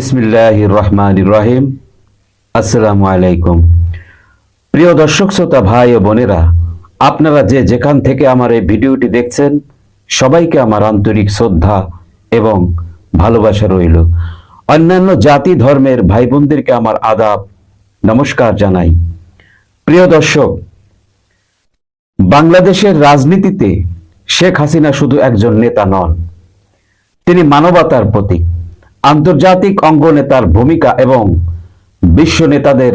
বিসমিল্লাহ রহমান রহিম আসসালামু আলাইকুম প্রিয় দর্শক, শ্রোতা, ভাই ও বোনেরা, আপনারা যে যেখান থেকে আমার এই ভিডিওটি দেখছেন, সবাইকে আমার আন্তরিক শ্রদ্ধা এবং ভালোবাসা রইল। অন্যান্য জাতি, ধর্মের ভাই বোনদেরকে আমার আদাব, নমস্কার জানাই। প্রিয় দর্শক, বাংলাদেশের রাজনীতিতে শেখ হাসিনা শুধু একজন নেতা নন, তিনি মানবতার প্রতীক। আন্তর্জাতিক অঙ্গনে তার ভূমিকা এবং বিশ্ব নেতাদের,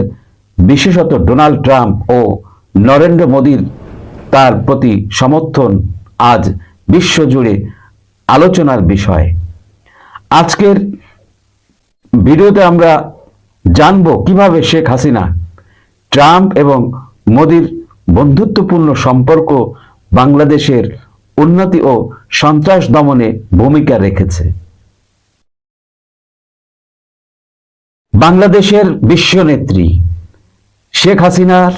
বিশেষত ডোনাল্ড ট্রাম্প ও নরেন্দ্র মোদীর তার প্রতি সমর্থন আজ বিশ্বজুড়ে আলোচনার বিষয়। আজকের ভিডিওতে আমরা জানব কীভাবে শেখ হাসিনা, ট্রাম্প এবং মোদির বন্ধুত্বপূর্ণ সম্পর্ক বাংলাদেশের উন্নতি ও সন্ত্রাস দমনে ভূমিকা রেখেছে। বাংলাদেশের বিশ্বনেত্রী শেখ হাসিনার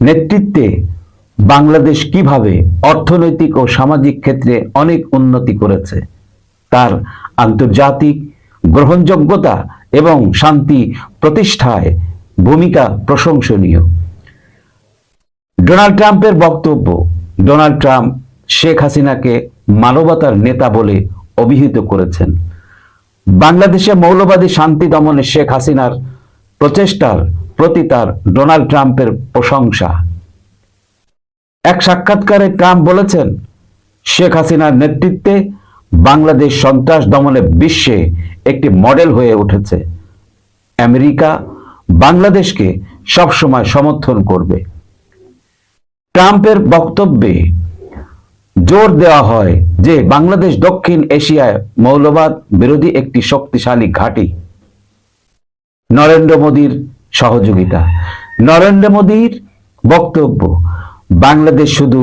নেতৃত্বে বাংলাদেশ কীভাবে অর্থনৈতিক ও সামাজিক ক্ষেত্রে অনেক উন্নতি করেছে, তার আন্তর্জাতিক গ্রহণযোগ্যতা এবং শান্তি প্রতিষ্ঠায় ভূমিকা প্রশংসনীয়। ডোনাল্ড ট্রাম্পের বক্তব্য, ডোনাল্ড ট্রাম্প শেখ হাসিনাকে মানবতার নেতা বলে অভিহিত করেছেন। বাংলাদেশে মৌলবাদী শান্তি দমনে শেখ হাসিনার প্রচেষ্টার প্রতি তার ডোনাল্ড ট্রাম্পের প্রশংসা। এক সাক্ষাৎকারে ট্রাম্প বলেছেন, শেখ হাসিনার নেতৃত্বে বাংলাদেশ সন্ত্রাস দমনে বিশ্বে একটি মডেল হয়ে উঠেছে। আমেরিকা বাংলাদেশকে সবসময় সমর্থন করবে। ট্রাম্পের বক্তব্যে জোর দেওয়া হয় যে বাংলাদেশ দক্ষিণ এশিয়ায় মৌলবাদ বিরোধী একটি শক্তিশালী ঘাঁটি। নরেন্দ্র মোদীর সহযোগিতা। নরেন্দ্র মোদীর বক্তব্য, বাংলাদেশ শুধু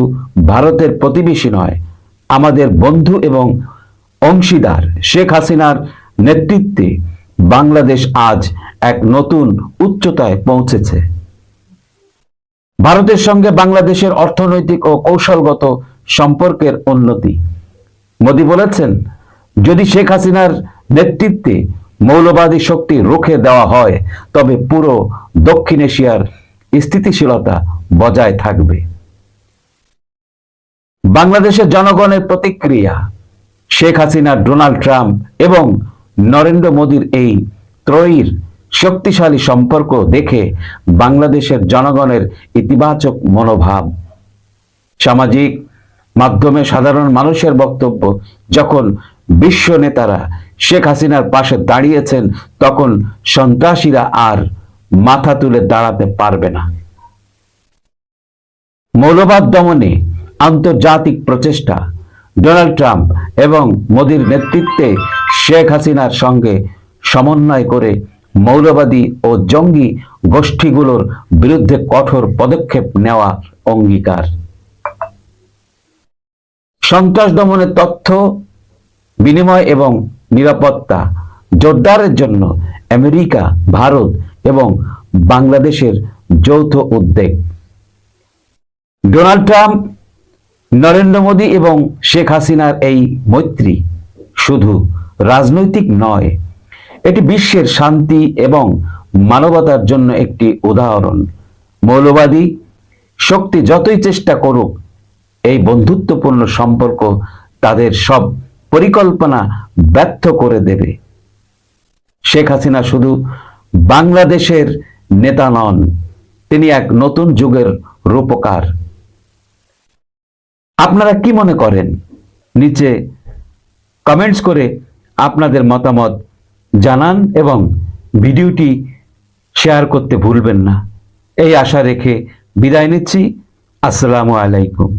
ভারতের প্রতিবেশী নয়, আমাদের বন্ধু এবং অংশীদার শেখ হাসিনার নেতৃত্বে বাংলাদেশ আজ এক নতুন উচ্চতায় পৌঁছেছে। ভারতের সঙ্গে বাংলাদেশের অর্থনৈতিক ও কৌশলগত সম্পর্কের উন্নতি। মোদি বলেছেন, যদি শেখ হাসিনার নেতৃত্বে মৌলবাদী শক্তি রুখে দেওয়া হয়, তবে পুরো দক্ষিণ এশিয়ার স্থিতিশীলতা বজায় থাকবে। বাংলাদেশের জনগণের প্রতিক্রিয়া, শেখ হাসিনা, ডোনাল্ড ট্রাম্প এবং নরেন্দ্র মোদীর এই ত্রয়ীর শক্তিশালী সম্পর্ক দেখে বাংলাদেশের জনগণের ইতিবাচক মনোভাব, সামাজিক মাধ্যমে সাধারণ মানুষের বক্তব্য। যখন বিশ্ব নেতারা শেখ হাসিনার পাশে দাঁড়িয়েছেন, তখন সন্ত্রাসীরা আর মাথা তুলে দাঁড়াতে পারবে না। মৌলবাদ দমনে আন্তর্জাতিক প্রচেষ্টা, ডোনাল্ড ট্রাম্প এবং মোদীর নেতৃত্বে শেখ হাসিনার সঙ্গে সমন্বয় করে মৌলবাদী ও জঙ্গি গোষ্ঠীগুলোর বিরুদ্ধে কঠোর পদক্ষেপ নেওয়া অঙ্গীকার। সন্ত্রাস দমনের তথ্য, বিনিময় এবং নিরাপত্তা জোরদারের জন্য আমেরিকা, ভারত এবং বাংলাদেশের যৌথ উদ্যোগ। ডোনাল্ড ট্রাম্প, নরেন্দ্র মোদী এবং শেখ হাসিনার এই মৈত্রী শুধু রাজনৈতিক নয়, এটি বিশ্বের শান্তি এবং মানবতার জন্য একটি উদাহরণ। মৌলবাদী শক্তি যতই চেষ্টা করুক এই বন্ধুত্বপূর্ণ সম্পর্ক তাদের সব পরিকল্পনা ব্যর্থ করে দেবে। শেখ হাসিনা শুধু বাংলাদেশের নেতা নন, তিনি এক নতুন যুগের রূপকার। আপনারা কি মনে করেন? নিচে কমেন্টস করে আপনাদের মতামত জানান এবং ভিডিওটি শেয়ার করতে ভুলবেন না। এই আশা রেখে বিদায় নিচ্ছি। আসসালামু আলাইকুম।